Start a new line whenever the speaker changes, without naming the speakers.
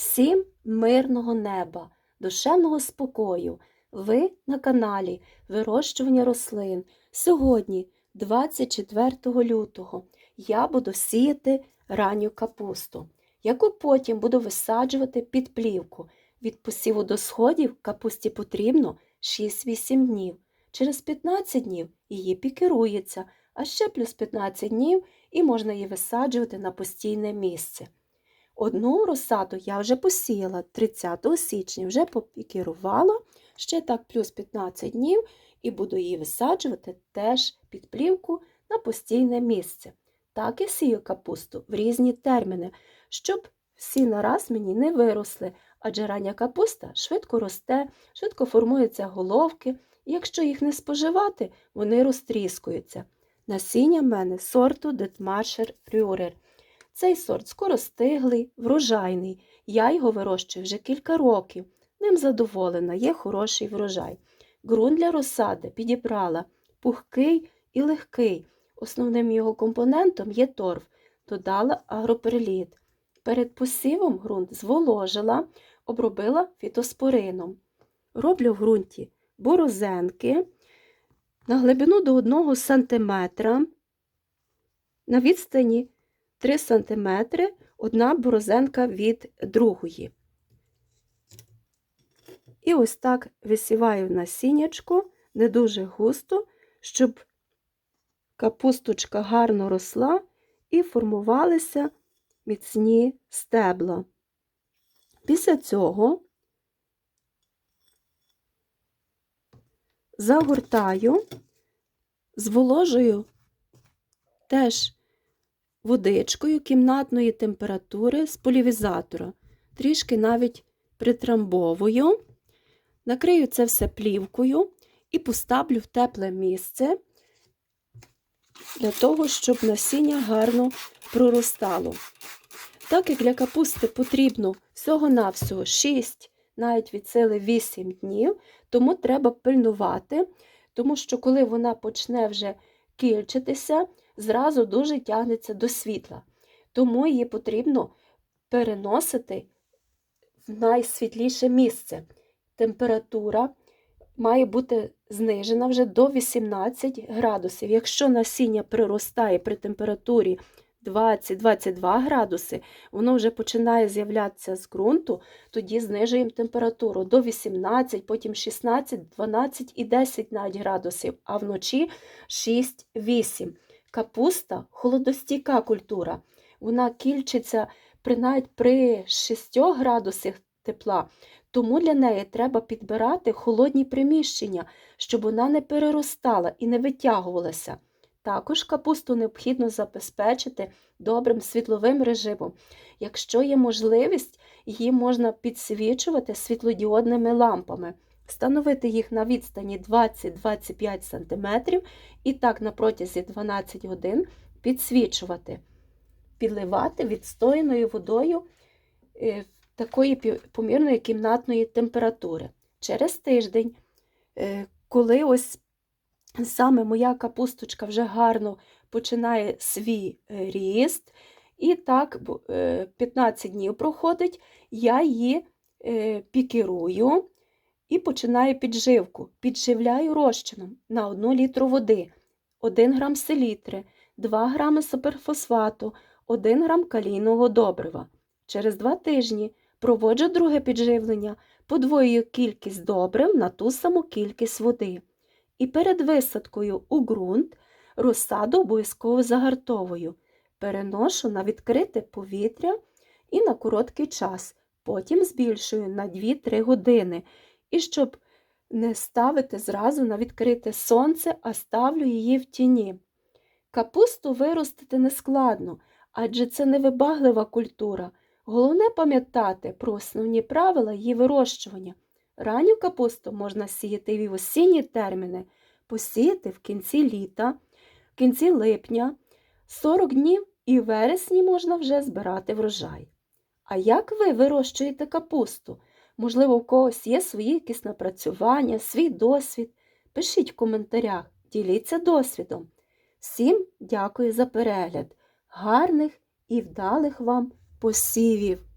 Всім мирного неба, душевного спокою. Ви на каналі Вирощування рослин. Сьогодні, 24 лютого, я буду сіяти ранню капусту, яку потім буду висаджувати під плівку. Від посіву до сходів капусті потрібно 6-8 днів. Через 15 днів її пікерується, а ще плюс 15 днів і можна її висаджувати на постійне місце. Одну розсаду я вже посіяла 30 січня, вже попікірувала, ще так плюс 15 днів, і буду її висаджувати теж під плівку на постійне місце. Так я сію капусту в різні терміни, щоб всі нараз мені не виросли, адже рання капуста швидко росте, швидко формуються головки, і якщо їх не споживати, вони розтріскуються. Насіння в мене сорту Детмаршер Рюрер. Цей сорт скоростиглий, врожайний. Я його вирощую вже кілька років. Ним задоволена, є хороший врожай. Ґрунт для розсади підібрала пухкий і легкий. Основним його компонентом є торф. Додала агропереліт. Перед посівом ґрунт зволожила, обробила фітоспорином. Роблю в ґрунті борозенки на глибину до 1 см, на відстані 3 см одна борозенка від другої. І ось так висіваю насіннячко не дуже густо, щоб капусточка гарно росла і формувалися міцні стебла. Після цього загортаю, зволожую теж водичкою кімнатної температури з полівізатора, трішки навіть притрамбовую, накрию це все плівкою і поставлю в тепле місце для того, щоб насіння гарно проростало. Так як для капусти потрібно всього-навсього 6, навіть від сили 8 днів, тому треба пильнувати, тому що коли вона почне вже кільчитися, зразу дуже тягнеться до світла. Тому її потрібно переносити в найсвітліше місце. Температура має бути знижена вже до 18 градусів. Якщо насіння приростає при температурі 20-22 градуси, воно вже починає з'являтися з ґрунту, тоді знижуємо температуру до 18, потім 16, 12 і 10 навіть градусів, а вночі 6-8. Капуста холодостійка культура. Вона кільчиться при при 6 градусах тепла, тому для неї треба підбирати холодні приміщення, щоб вона не переростала і не витягувалася. Також капусту необхідно забезпечити добрим світловим режимом. Якщо є можливість, її можна підсвічувати світлодіодними лампами, встановити їх на відстані 20-25 см і так на протязі 12 годин підсвічувати, підливати відстояною водою е, такої помірної кімнатної температури. Через тиждень, е, коли ось саме моя капусточка вже гарно починає свій е, ріст, і так 15 днів проходить, я її пікірую і починаю підживку. Підживляю розчином на 1 літру води, 1 грам селітри, 2 грами суперфосфату, 1 грам калійного добрива. Через 2 тижні проводжу друге підживлення, подвоюю кількість добрив на ту саму кількість води. І перед висадкою у ґрунт розсаду обов'язково загартовую, переношу на відкрите повітря і на короткий час, потім збільшую на 2-3 години. І щоб не ставити зразу на відкрите сонце, а ставлю її в тіні. Капусту виростити нескладно, адже це невибаглива культура. Головне пам'ятати про основні правила її вирощування. Ранню капусту можна сіяти в осінні терміни, посіяти в кінці літа, в кінці липня, 40 днів і вересні можна вже збирати врожай. А як ви вирощуєте капусту? Можливо, у когось є свої якісь напрацювання, свій досвід. Пишіть в коментарях, діліться досвідом. Всім дякую за перегляд, гарних і вдалих вам посівів!